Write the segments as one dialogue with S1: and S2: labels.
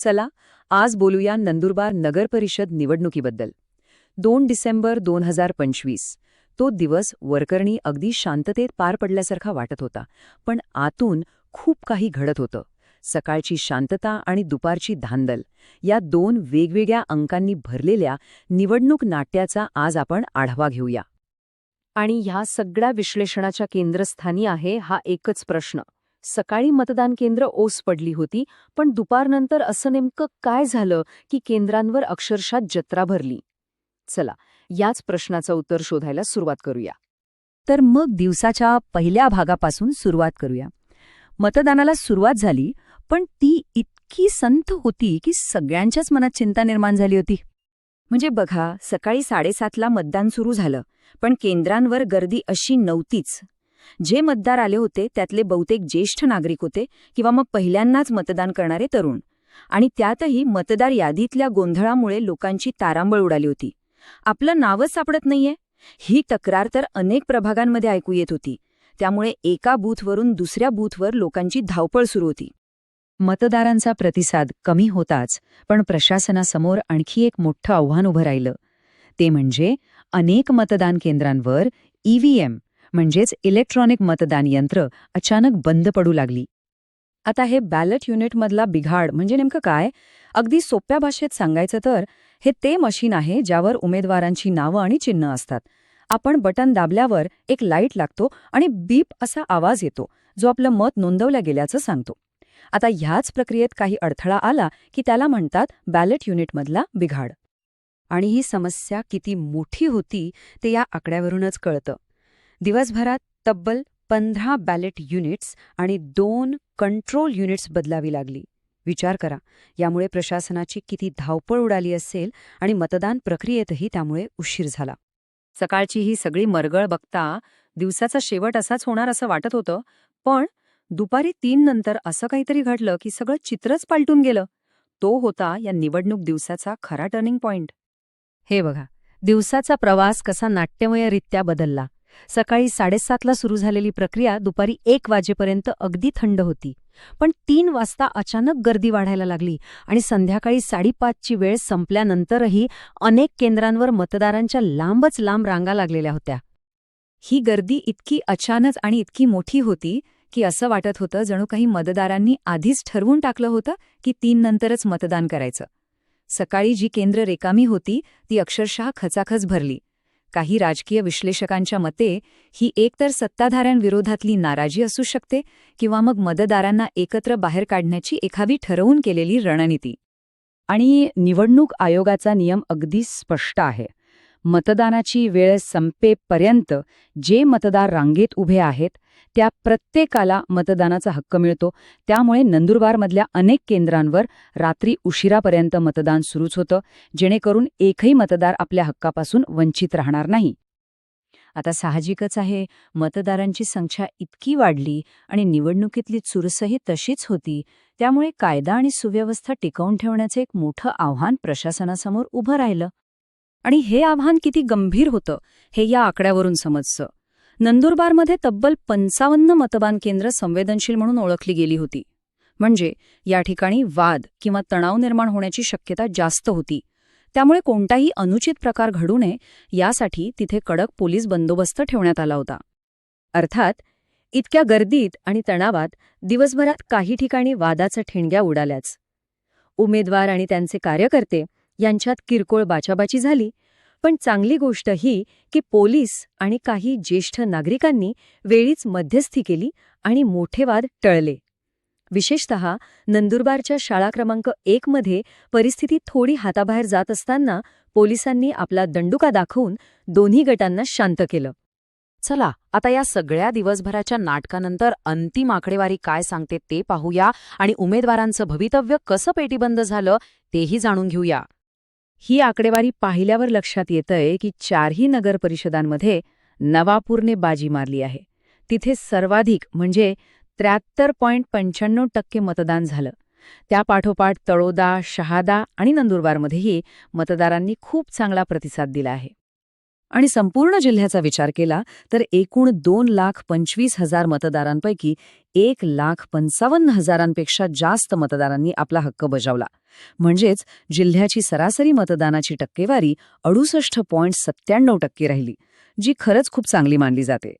S1: चला आज बोलूया नंदुरबार नगर परिषद निवडणुकीबद्दल. दोन डिसेंबर दोन हजार पंचवीस. तो दिवस वरकरणी अगदी शांततेत पार पडल्यासारखा वाटत होता पण आतून खूप काही घडत होतं. सकाळची शांतता आणि दुपारची धांदल या दोन वेगवेगळ्या अंकांनी भरलेल्या निवडणूक नाट्याचा आज आपण आढावा घेऊया. आणि ह्या सगळ्या विश्लेषणाच्या केंद्रस्थानी आहे हा एकच प्रश्न. सकाळी मतदान केंद्र ओस पडली होती पण दुपारनंतर असं नेमकं काय झालं की केंद्रांवर अक्षरशः जत्रा भरली? चला याच प्रश्नाचं उत्तर शोधायला सुरुवात करूया. तर मग दिवसाच्या पहिल्या भागापासून सुरुवात करूया. मतदानाला सुरुवात झाली पण ती इतकी संथ होती की सगळ्यांच्याच मनात चिंता निर्माण झाली होती. म्हणजे बघा सकाळी साडेसातला मतदान सुरू झालं पण केंद्रांवर गर्दी अशी नव्हतीच. जे मतदार आले होते त्यातले बहुतेक ज्येष्ठ नागरिक होते किंवा मग पहिल्यांदाच मतदान करणारे तरुण. आणि त्यातही मतदार यादीतल्या गोंधळामुळे लोकांची तारांबळ उडाली होती. आपलं नावच सापडत नाहीये. ही तक्रार तर अनेक प्रभागांमध्ये ऐकू येत होती. त्यामुळे एका बूथवरून दुसऱ्या बूथवर लोकांची धावपळ सुरू होती. मतदारांचा प्रतिसाद कमी होताच पण प्रशासनासमोर आणखी एक मोठं आव्हान उभं राहिलं. ते म्हणजे अनेक मतदान केंद्रांवर ईव्हीएम म्हणजेच इलेक्ट्रॉनिक मतदान यंत्र अचानक बंद पडू लागली. आता हे बॅलेट युनिटमधला बिघाड म्हणजे नेमकं काय? अगदी सोप्या भाषेत सांगायचं तर हे ते मशीन आहे ज्यावर उमेदवारांची नावं आणि चिन्ह असतात. आपण बटन दाबल्यावर एक लाइट लागतो आणि बीप असा आवाज येतो जो आपलं मत नोंदवल्या गेल्याचं सांगतो. आता ह्याच प्रक्रियेत काही अडथळा आला की त्याला म्हणतात बॅलेट युनिटमधला बिघाड. आणि ही समस्या किती मोठी होती ते या आकड्यावरूनच कळतं. दिवसभरात तब्बल पंधरा बॅलेट युनिट्स आणि दोन कंट्रोल युनिट्स बदलावी लागली. विचार करा यामुळे प्रशासनाची किती धावपळ उडाली असेल आणि मतदान प्रक्रियेतही त्यामुळे उशीर झाला. सकाळची ही सगळी मरगळ बघता दिवसाचा शेवट असाच होणार असं वाटत होतं पण दुपारी तीन नंतर असं काहीतरी घडलं की सगळं चित्रच पालटून गेलं. तो होता या निवडणूक दिवसाचा खरा टर्निंग पॉइंट. हे बघा दिवसाचा प्रवास कसा नाट्यमयरित्या बदलला. सकाळी साडेसातला सुरू झालेली प्रक्रिया दुपारी एक वाजेपर्यंत अगदी थंड होती. पण तीन वाजता अचानक गर्दी वाढायला लागली आणि संध्याकाळी साडेपाचची वेळ संपल्यानंतरही अनेक केंद्रांवर मतदारांच्या लांबच लांब रांगा लागलेल्या होत्या. ही गर्दी इतकी अचानक आणि इतकी मोठी होती की असं वाटत होतं जणू काही मतदारांनी आधीच ठरवून टाकलं होतं की तीन नंतरच मतदान करायचं. सकाळी जी केंद्र रेकामी होती ती अक्षरशः खचाखच भरली. काही राजकीय विश्लेषकांच्या मते ही एकतर सत्ताधाऱ्यांविरोधातली नाराजी असू शकते किंवा मग मतदारांना एकत्र बाहेर काढण्याची एखादी ठरवून केलेली रणनीती. आणि निवडणूक आयोगाचा नियम अगदी स्पष्ट आहे. मतदानाची वेळ संपेपर्यंत जे मतदार रांगेत उभे आहेत त्या प्रत्येकाला मतदानाचा हक्क मिळतो. त्यामुळे नंदुरबारमधल्या अनेक केंद्रांवर रात्री उशिरापर्यंत मतदान सुरूच होतं जेणेकरून एकही मतदार आपल्या हक्कापासून वंचित राहणार नाही. आता साहजिकच आहे मतदारांची संख्या इतकी वाढली आणि निवडणुकीतली चुरसही तशीच होती त्यामुळे कायदा आणि सुव्यवस्था टिकवून ठेवण्याचं एक मोठं आव्हान प्रशासनासमोर उभं राहिलं. आणि हे आव्हान किती गंभीर होतं हे या आकड्यावरून समजतं. नंदुरबारमध्ये तब्बल पंचावन्न मतदान केंद्र संवेदनशील म्हणून ओळखली गेली होती. म्हणजे या ठिकाणी वाद किंवा तणाव निर्माण होण्याची शक्यता जास्त होती. त्यामुळे कोणताही अनुचित प्रकार घडू नये यासाठी तिथे कडक पोलीस बंदोबस्त ठेवण्यात आला होता. अर्थात इतक्या गर्दीत आणि तणावात दिवसभरात काही ठिकाणी वादाच्या ठिणग्या उडाल्याच. उमेदवार आणि त्यांचे कार्यकर्ते यांच्यात किरकोळ बाचाबाची झाली. पण चांगली गोष्ट ही की पोलीस आणि काही ज्येष्ठ नागरिकांनी वेळीच मध्यस्थी केली आणि मोठे वाद टळले. विशेषत नंदुरबारच्या शाळा क्रमांक एकमध्ये परिस्थिती थोडी हाताबाहेर जात असताना पोलिसांनी आपला दंडुका दाखवून दोन्ही गटांना शांत केलं. चला आता या सगळ्या दिवसभराच्या नाटकानंतर अंतिम आकडेवारी काय सांगते ते पाहूया आणि उमेदवारांचं भवितव्य कसं पेटीबंद झालं तेही जाणून घेऊया. ही आकडेवारी पाहिल्यावर लक्षात येतंय की चारही नगर परिषदांमध्ये नवापूरने बाजी मारली आहे. तिथे सर्वाधिक म्हणजे त्र्याहत्तर पॉईंट पंच्याण्णव टक्के मतदान झालं. त्यापाठोपाठ तळोदा शहादा आणि नंदुरबारमध्येही मतदारांनी खूप चांगला प्रतिसाद दिला आहे. आणि संपूर्ण जिल्ह्याचा विचार केला तर एकूण दोन लाख पंचवीस हजार मतदारांपैकी एक लाख पंचावन्न हजारांपेक्षा जास्त मतदारांनी आपला हक्क बजावला. म्हणजेच जिल्ह्याची सरासरी मतदानाची टक्केवारी अडुसष्ट पॉईंट सत्त्याण्णव टक्के राहिली जी खरंच खूप चांगली मानली जाते.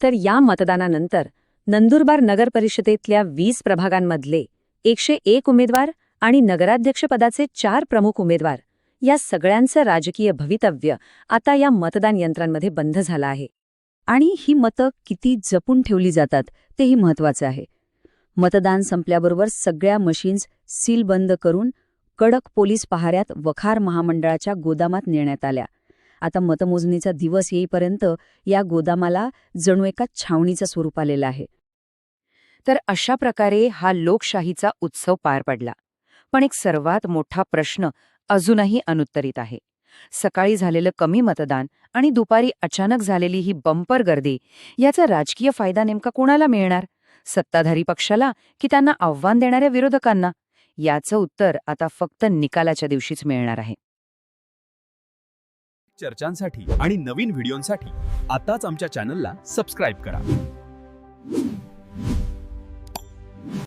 S1: तर या मतदानानंतर नंदुरबार नगर परिषदेतल्या वीस प्रभागांमधले एकशे एक उमेदवार आणि नगराध्यक्षपदाचे चार प्रमुख उमेदवार या सगळ्यांचं राजकीय भवितव्य आता या मतदान यंत्रांमध्ये बंद झालं आहे. आणि ही मतं किती जपून ठेवली जातात तेही महत्वाचं आहे. मतदान संपल्याबरोबर सगळ्या मशीन्स सील बंद करून कडक पोलीस पहाऱ्यात वखार महामंडळाच्या गोदामात नेण्यात आल्या. आता मतमोजणीचा दिवस येईपर्यंत या गोदामाला जणू एका छावणीचं स्वरूप आलेलं आहे. तर अशा प्रकारे हा लोकशाहीचा उत्सव पार पडला. पण एक सर्वात मोठा प्रश्न अजूनही अनुत्तरित आहे. सकाळी झालेलं कमी मतदान आणि दुपारी अचानक झालेली ही बंपर गर्दी याचा राजकीय फायदा नेमका कोणाला मिळणार? सत्ताधारी पक्षाला की त्यांना आव्हान देणाऱ्या विरोधकांना? याचं उत्तर आता फक्त निकालाच्या दिवशीच मिळणार आहे.
S2: चर्चांसाठी आणि नवीन व्हिडिओंसाठी आताच आमच्या चॅनलला सबस्क्राईब करा.